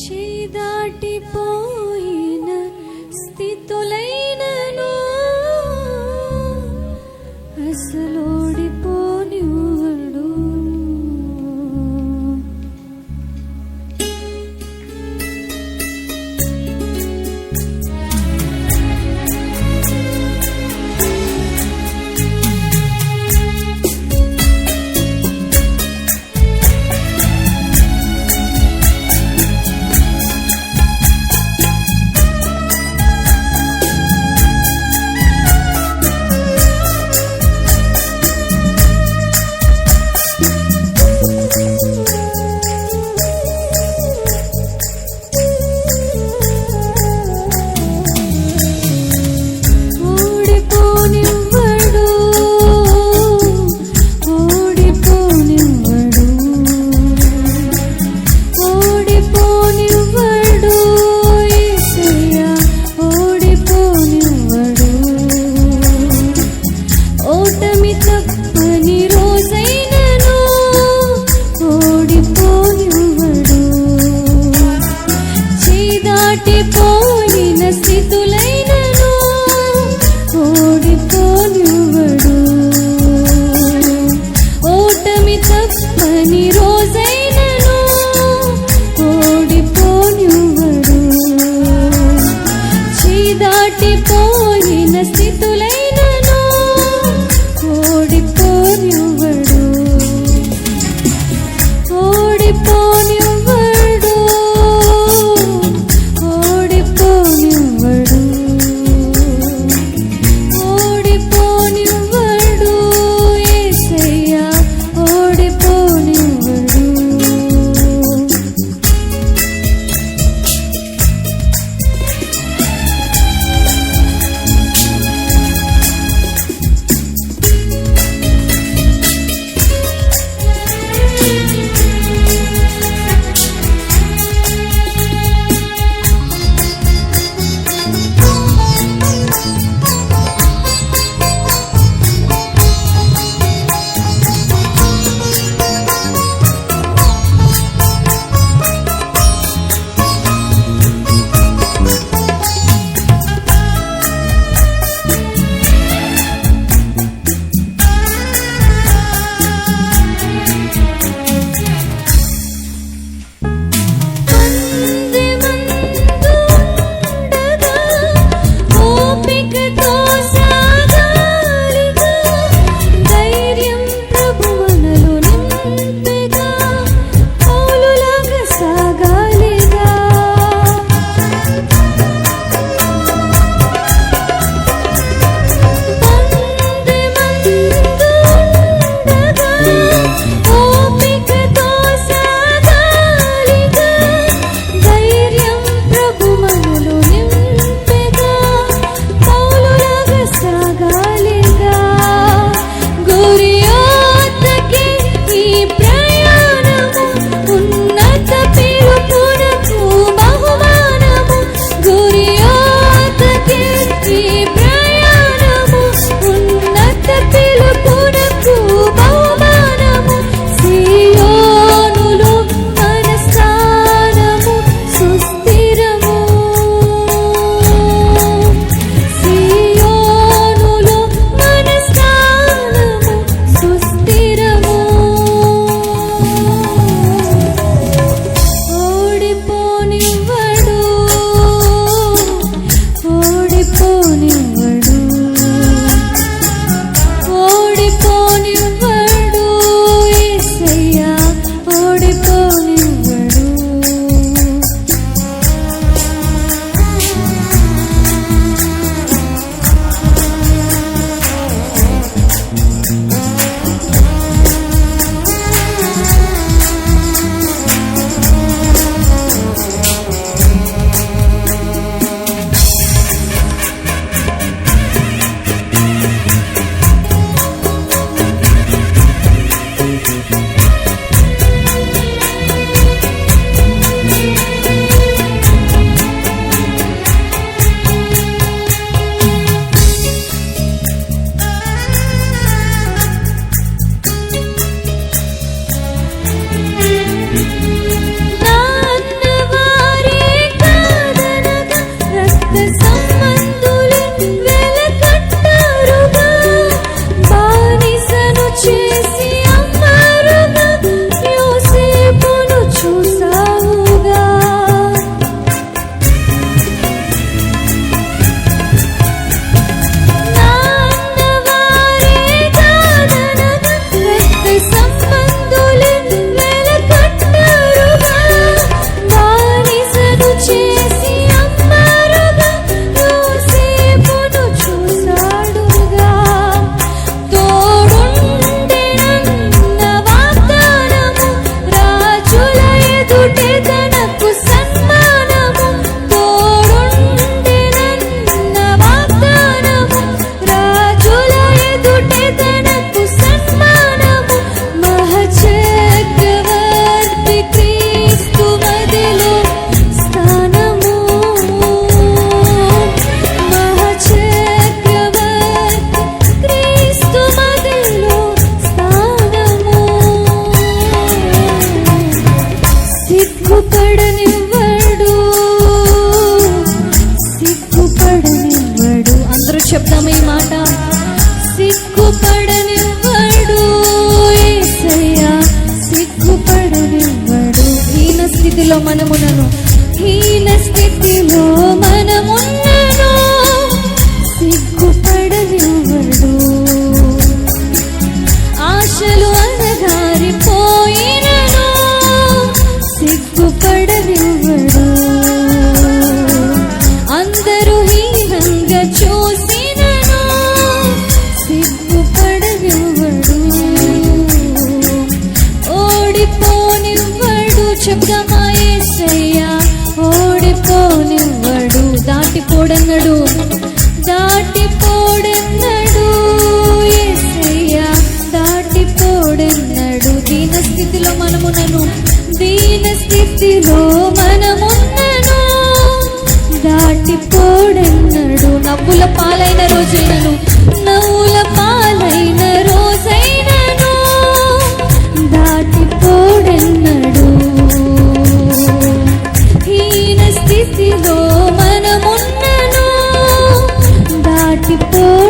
చేయి దాటిపోయిన స్థితులైనను. అసలోడిపోనివ్వడు ఏసయ్యా ఓడిపోనివ్వడు దాటిపోడన్నడు? దాటిపోడన్నడు? ఏసయ్యా దాటిపోడన్నడు? దీన స్థితిలో మనమునను దీన స్థితిలో దాటిపోడన్నడు నవ్వుల పాలైన రోజైనను. simple.